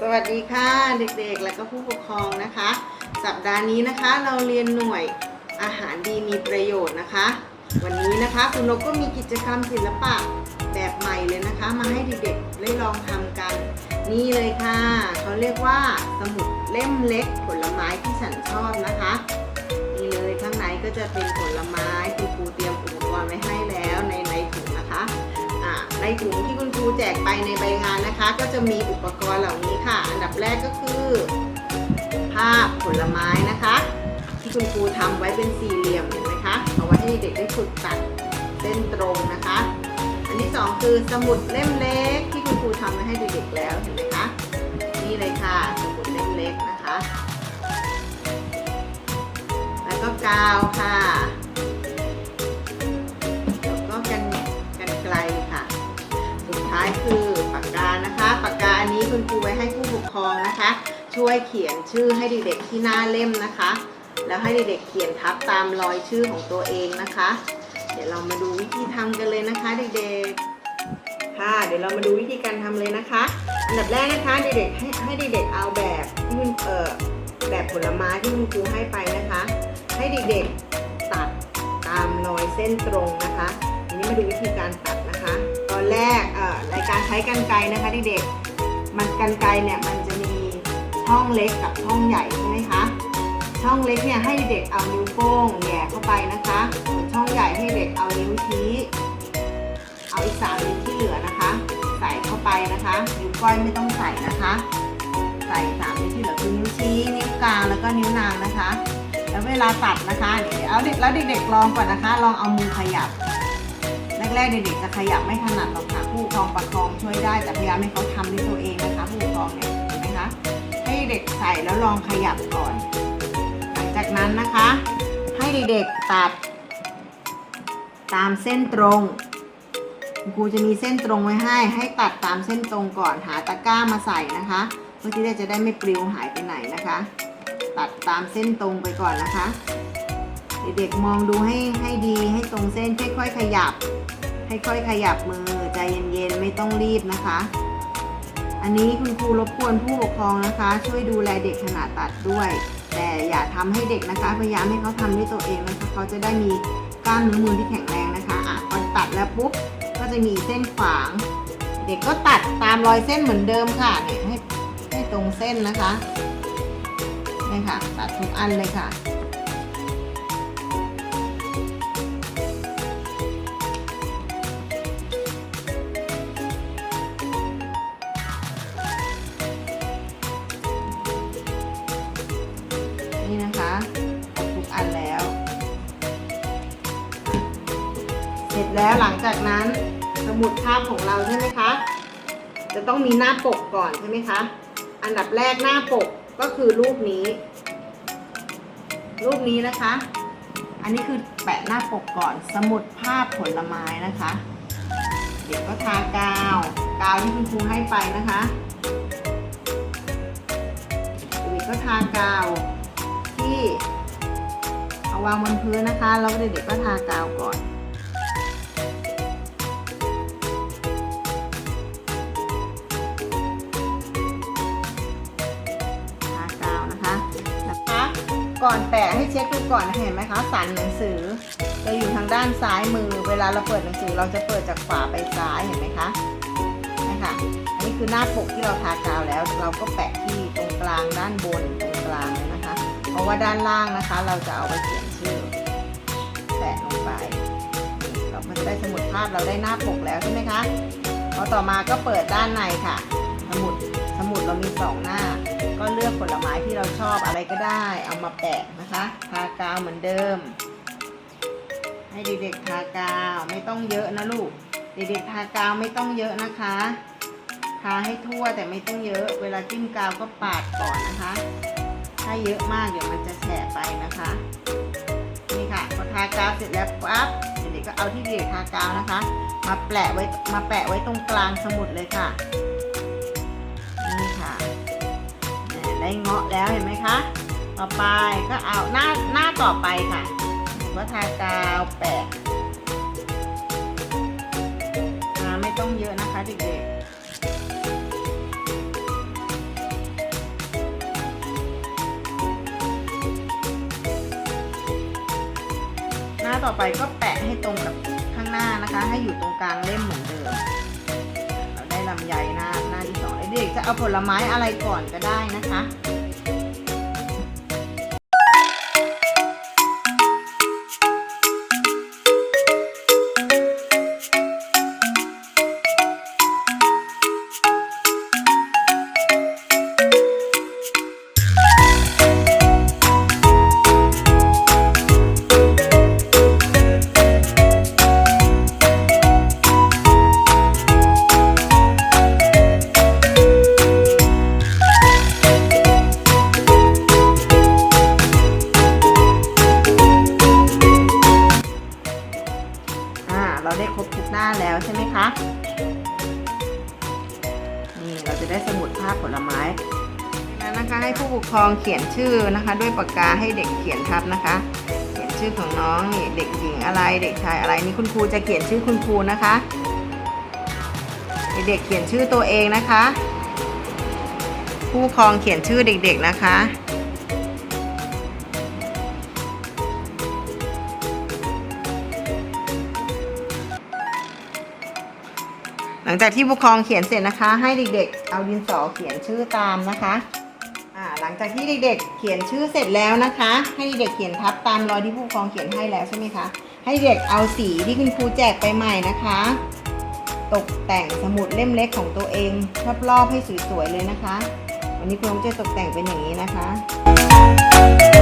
สวัสดีค่ะเด็กๆ และก็ผู้ปกครองนะคะ สัปดาห์นี้นะคะเราเรียนหน่วยอาหารดีมีประโยชน์นะคะ วันนี้นะคะคุณนกก็มีกิจกรรมศิลปะแบบใหม่เลยนะคะ มาให้เด็กๆได้ลองทำกัน นี่เลยค่ะ เขาเรียกว่าสมุดเล่มเล็กผลไม้ที่ฉันชอบนะคะ ข้างในก็จะเป็นผลไม้คุณครูเตรียมอุปกรณ์ไว้ให้แล้วในในถุงนะคะอ่าในถุงที่คุณครูแจกไปในใบงานนะคะ ก็จะมีอุปกรณ์เหล่านี้ค่ะ อันดับแรกก็คือ ภาพผลไม้นะคะ ที่คุณครูทำไว้เป็นสี่เหลี่ยมเห็นไหมคะเอาไว้ให้เด็กได้ฝึกตัดเส้นตรงนะคะ อันที่สองคือสมุดเล่มเล็กที่คุณครูทำไว้ให้เด็กๆแล้วเห็นไหมคะนี่เลยค่ะ สมุดเล่มเล็กนะคะ แล้วก็กาวค่ะ แล้วก็กันกันไกลค่ะ สุดท้ายคือปากกานะคะ ปากกาอันนี้คุณครูไว้ให้ผู้ปกครองนะคะ ช่วยเขียนชื่อให้เด็กๆที่หน้าเล่มนะคะ แล้วให้เด็กๆเขียนทับตามรอยชื่อของตัวเองนะคะ เดี๋ยวเรามาดูวิธีทำกันเลยนะคะเด็กๆ ค่ะ เดี๋ยวเรามาดูวิธีการทำเลยนะคะ อันดับแรกนะคะเด็กๆให้ให้เด็กๆเอาแบบที่คุณเอ่อแบบผลไม้ที่คุณครูให้ไปนะคะ ให้เด็กๆตัดตามรอยเส้นตรงนะคะทีนี้มาดูวิธีการตัดนะคะ ตอนแรกเอ่อในการใช้กรรไกนะคะเด็กๆมันกรรไกเนี่ยมันจะมีช่องเล็กกับช่องใหญ่ใช่ไหมคะช่องเล็กเนี่ยให้เด็กเอานิ้วโป้งแหย่เข้าไปนะคะส่วนช่องใหญ่ให้เด็กเอานิ้วชี้เอาอีกสามนิ้วที่เหลือนะคะ ใส่เข้าไปนะคะนิ้วก้อยไม่ต้องใส่นะคะ ใส่สามนิ้วที่เหลือคือนิ้วชี้นิ้วกลางแล้วก็นิ้วนางนะคะ แล้วเวลาตัดนะคะเดี๋ยวเอาเด็กแล้วเด็กๆลองก่อนนะคะ ลองเอามือขยับ แรกๆเด็กๆจะขยับไม่ถนัดหรอกค่ะผู้ปกครองประคองช่วยได้แต่พยายามให้เขาทำด้วยตัวเองนะคะผู้ปกครองเนี่ยเห็นไหมคะให้เด็กใส่แล้วลองขยับก่อน หลังจากนั้นนะคะ ให้เด็กๆตัด ตามเส้นตรงคุณครูจะมีเส้นตรงไว้ให้ ให้ตัดตามเส้นตรงก่อนหาตะกร้ามาใส่นะคะ เพื่อที่จะได้ไม่ปลิวหายไปไหนนะคะ ตัดตามเส้นตรงไปก่อนนะคะ เด็กๆมองดูให้ให้ดีให้ตรงเส้นค่อยๆขยับค่อยๆขยับมือใจเย็นๆไม่ต้องรีบนะคะ อันนี้คุณครูรบกวนผู้ปกครองนะคะ ช่วยดูแลเด็กขณะตัดด้วย แต่อย่าทำให้เด็กนะคะ พยายามให้เขาทำด้วยตัวเองนะคะเขาจะได้มีกล้ามเนื้อมือที่แข็งแรงนะคะอะพอตัดแล้วปุ๊บก็จะมีเส้นขวาง เด็กก็ตัดตามรอยเส้นเหมือนเดิมค่ะเนี่ยให้ให้ตรงเส้นนะคะ นี่ค่ะ ตัดทุกอันเลยค่ะนี่นะคะทุกอันแล้ว เสร็จแล้วหลังจากนั้นสมุดภาพของเราใช่ไหมคะ จะต้องมีหน้าปกก่อนใช่ไหมคะ อันดับแรกหน้าปก ก็คือรูปนี้ รูปนี้นะคะ อันนี้คือแปะหน้าปกก่อนสมุดภาพผลไม้นะคะ เดี๋ยวก็ทากาวกาวที่คุณครูให้ไปนะคะเด็กก็ทากาวที่ เอาวางบนพื้นนะคะแล้วเด็กๆก็ทากาวก่อน ก่อนแปะให้เช็คดูก่อนนะคะเห็นไหมคะสันหนังสือจะอยู่ทางด้านซ้ายมือ เวลาเราเปิดหนังสือเราจะเปิดจากขวาไปซ้ายเห็นไหมคะนะคะอันนี้คือหน้าปกที่เราทากาวแล้ว เราก็แปะที่ตรงกลางด้านบนตรงกลางเลยนะคะ เพราะว่าด้านล่างนะคะ เราจะเอาไปเขียนชื่อแปะลงไปเราก็จะได้สมุดภาพเราได้หน้าปกแล้วใช่ไหมคะพอต่อมาก็เปิดด้านในค่ะ สมุดสมุดเรามีสองหน้า ก็เลือกผลไม้ที่เราชอบอะไรก็ได้ เอามาแปะนะคะทากาวเหมือนเดิม ให้เด็กๆทากาวไม่ต้องเยอะนะลูก เด็กๆทากาวไม่ต้องเยอะนะคะทาให้ทั่วแต่ไม่ต้องเยอะ เวลาจิ้มกาวก็ปาดก่อนนะคะ ถ้าเยอะมากเดี๋ยวมันจะแฉะไปนะคะ นี่ค่ะพอทากาวเสร็จแล้วปั๊บเด็กๆก็เอาที่เด็กทากาวนะคะ มาแปะไว้มาแปะไว้ตรงกลางสมุดเลยค่ะ ได้เงาะแล้วเห็นไหมคะ ต่อไปก็เอาหน้าหน้าต่อไปค่ะก็ทากาวแปะไม่ต้องเยอะนะคะเด็กๆหน้าต่อไปก็แปะให้ตรงกับข้างหน้านะคะ ให้อยู่ตรงกลางเล่มเหมือนเดิมเราได้ลำไยน้า จะเอาผลไม้อะไรก่อนก็ได้นะคะ จะได้สมุดภาพผลไม้แล้วนะคะให้ผู้ปกครองเขียนชื่อนะคะ ด้วยปากกาให้เด็กเขียนทับนะคะ เขียนชื่อของน้องนี่เด็กหญิงอะไรเด็กชายอะไรนี่คุณครูจะเขียนชื่อคุณครูนะคะเด็กเขียนชื่อตัวเองนะคะ ผู้ปกครองเขียนชื่อเด็กๆนะคะ ลังจากที่ผู้ปกครองเขียนเสร็จนะคะ ให้เด็กๆ เอาดินสอเขียนชื่อตามนะคะอ่าหลังจากที่เด็กๆ เขียนชื่อเสร็จแล้วนะคะ ให้เด็กๆเขียนทับตามรอยที่ผู้ปกครองเขียนให้แล้วใช่ไหมคะ ให้เด็กเอาสีที่คุณครูแจกไปใหม่นะคะ ตกแต่งสมุดเล่มเล็กของตัวเองรอบๆให้สวยๆเลยนะคะ วันนี้คุณน้องจะตกแต่งเป็นอย่างนี้นะคะ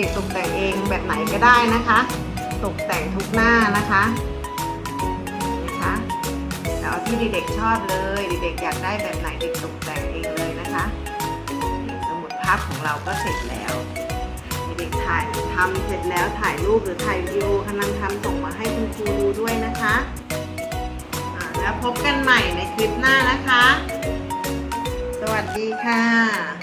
ด็กๆตกแต่งเองแบบไหนก็ได้นะคะ ตกแต่งทุกหน้านะคะนะคะแล้วที่เด็กๆชอบเลยเด็กๆอยากได้แบบไหนเด็กตกแต่งเองเลยนะคะสมุดภาพของเราก็เสร็จแล้วเด็กๆถ่ายทำเสร็จแล้วถ่ายรูปหรือถ่ายวิดีโอกำลังทำส่งมาให้คุณครูดูด้วยนะคะแล้วพบกันใหม่ในคลิปหน้านะคะ สวัสดีค่ะ